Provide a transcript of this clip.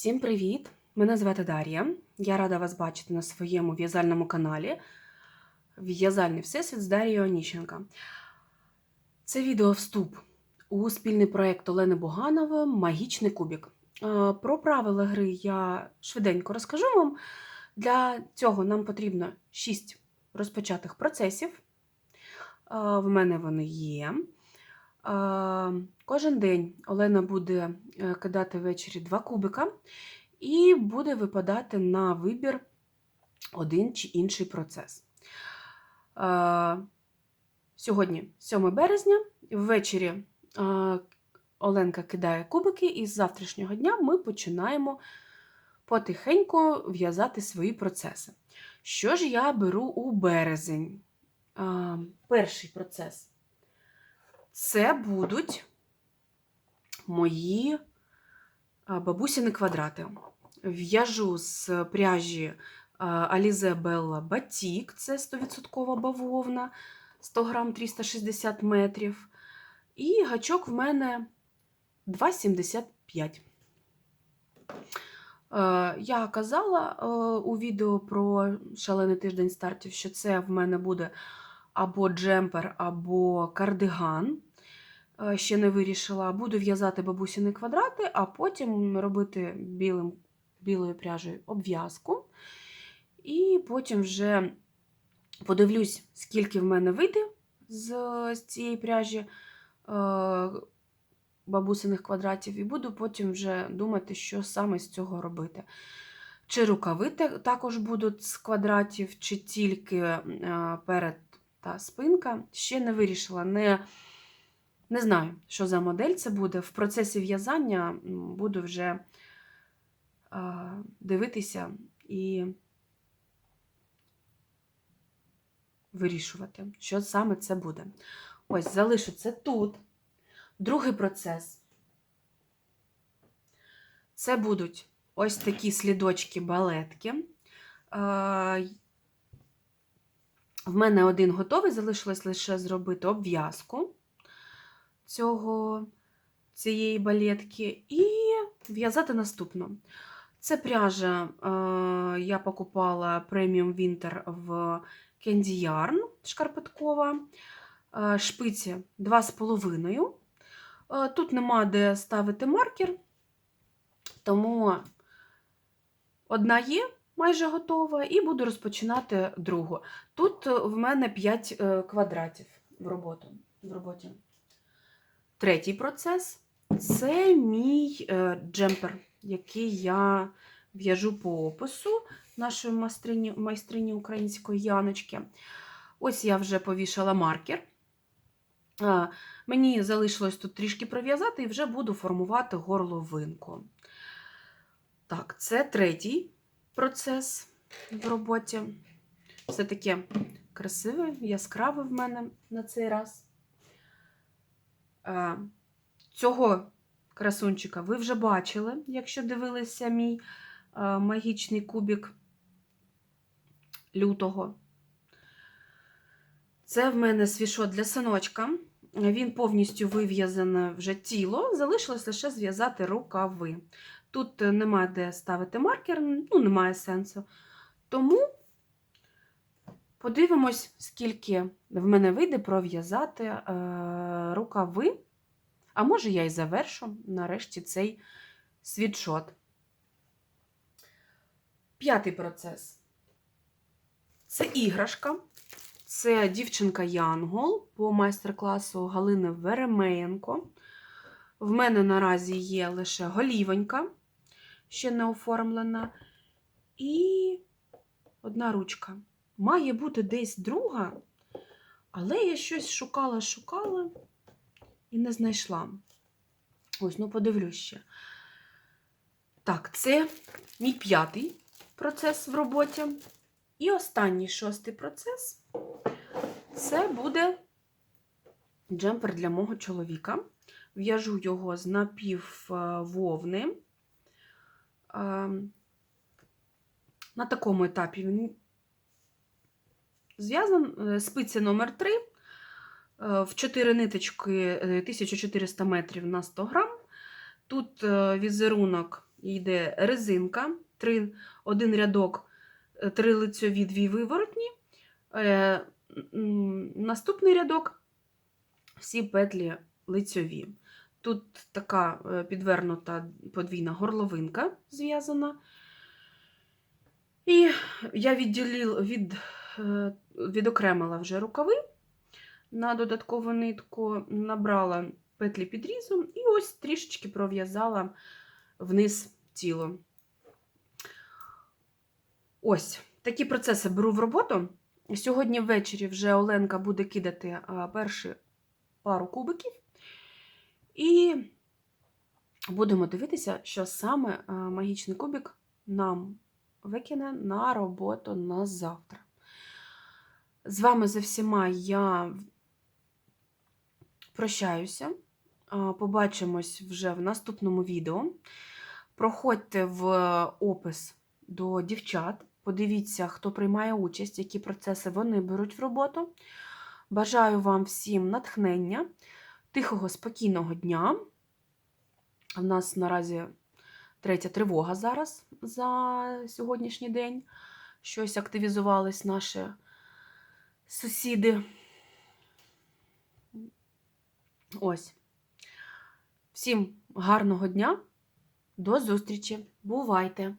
Всім привіт! Мене звати Дар'я. Я рада вас бачити на своєму в'язальному каналі В'язальний Всесвіт з Дар'єю Оніщенка. Це відео вступ у спільний проєкт Олени Буганової Магічний кубік. Про правила гри я швиденько розкажу вам. Для цього нам потрібно 6 розпочатих процесів. В мене вони є. Кожен день Олена буде е, кидати ввечері два кубика і буде випадати на вибір один чи інший процес. Сьогодні 7 березня, ввечері Оленка кидає кубики, і з завтрашнього дня ми починаємо потихеньку в'язати свої процеси. Що ж я беру у березень? Перший процес це будуть мої бабусіни квадрати. В'яжу з пряжі Alize Bella Batik, це 100% бавовна, 100 грам 360 метрів. І гачок в мене 2,75. Е, Я казала е, у відео про шалений тиждень стартів, що це в мене буде або джемпер, або кардиган. Е, Ще не вирішила. Буду в'язати бабусіни квадрати, а потім робити білим, білою пряжею обв'язку. І потім вже подивлюсь, скільки в мене вийде з, з цієї пряжі е, бабусиних квадратів, і буду потім вже думати, що саме з цього робити. Чи рукави також будуть з квадратів, чи тільки е, перед та спинка. Ще не вирішила. Не, не знаю, що за модель це буде. В процесі в'язання буду вже дивитися і вирішувати, що саме це буде. Ось, залишу це тут. Другий процес. Це будуть ось такі слідочки балетки. В мене один готовий, залишилось лише зробити обв'язку цього, цієї балетки і в'язати наступну. Це пряжа е, я покупала преміум Winter в Candy Yarn шкарпеткова. Е, Шпиці 2,5. Е, Тут нема де ставити маркер, тому одна є майже готова, і буду розпочинати другу. Тут в мене 5 е, квадратів в, роботу, в роботі. Третій процес це мій е, джемпер, який я в'яжу по опису нашої майстрині, майстрині української Яночки. Ось я вже повішала маркер. А, Мені залишилось тут трішки пров'язати і вже буду формувати горловинку. Так, це третій процес в роботі. Все таке красиве, яскраве в мене на цей раз. А, Цього красунчика ви вже бачили, якщо дивилися мій магічний кубік лютого. Це в мене свішот для синочка. Він повністю вив'язане вже тіло, залишилось лише зв'язати рукави. Тут е, немає де ставити маркер, ну, немає сенсу. Тому подивимось, скільки в мене вийде пров'язати е, рукави. А може, я і завершу нарешті цей світшот. П'ятий процес. Це іграшка. Це дівчинка Янгол по майстер-класу Галини Веремеєнко. В мене наразі є лише голівонька, ще не оформлена. І одна ручка. Має бути десь друга, але я щось шукала-шукала і не знайшла. Ось, ну подивлюсь ще. Так, це мій п'ятий процес в роботі. І останній шостий процес це буде джемпер для мого чоловіка. В'яжу його з напіввовни. На такому етапі він зв'язан спиці номер 3 в 4 ниточки 1400 метрів на 100 грам. Тут е, візерунок йде резинка, три, один рядок, е, три лицьові, дві виворотні. Е, Наступний рядок всі петлі лицьові. Тут така е, підвернута подвійна горловинка зв'язана. І я відділила, від, е, відокремила вже рукави на додаткову нитку, набрала петлі підрізу і ось трішечки пров'язала вниз тіло. Ось такі процеси беру в роботу. Сьогодні ввечері вже Оленка буде кидати а, перші пару кубиків. І будемо дивитися, що саме магічний кубик нам викине на роботу на завтра. З вами за всіма я прощаюся. Побачимось вже в наступному відео. Проходьте в опис до дівчат. Подивіться, хто приймає участь, які процеси вони беруть в роботу. Бажаю вам всім натхнення, тихого, спокійного дня. У нас наразі третя тривога зараз за сьогоднішній день. Щось активізувались наші сусіди. Ось. Всім гарного дня. До зустрічі. Бувайте!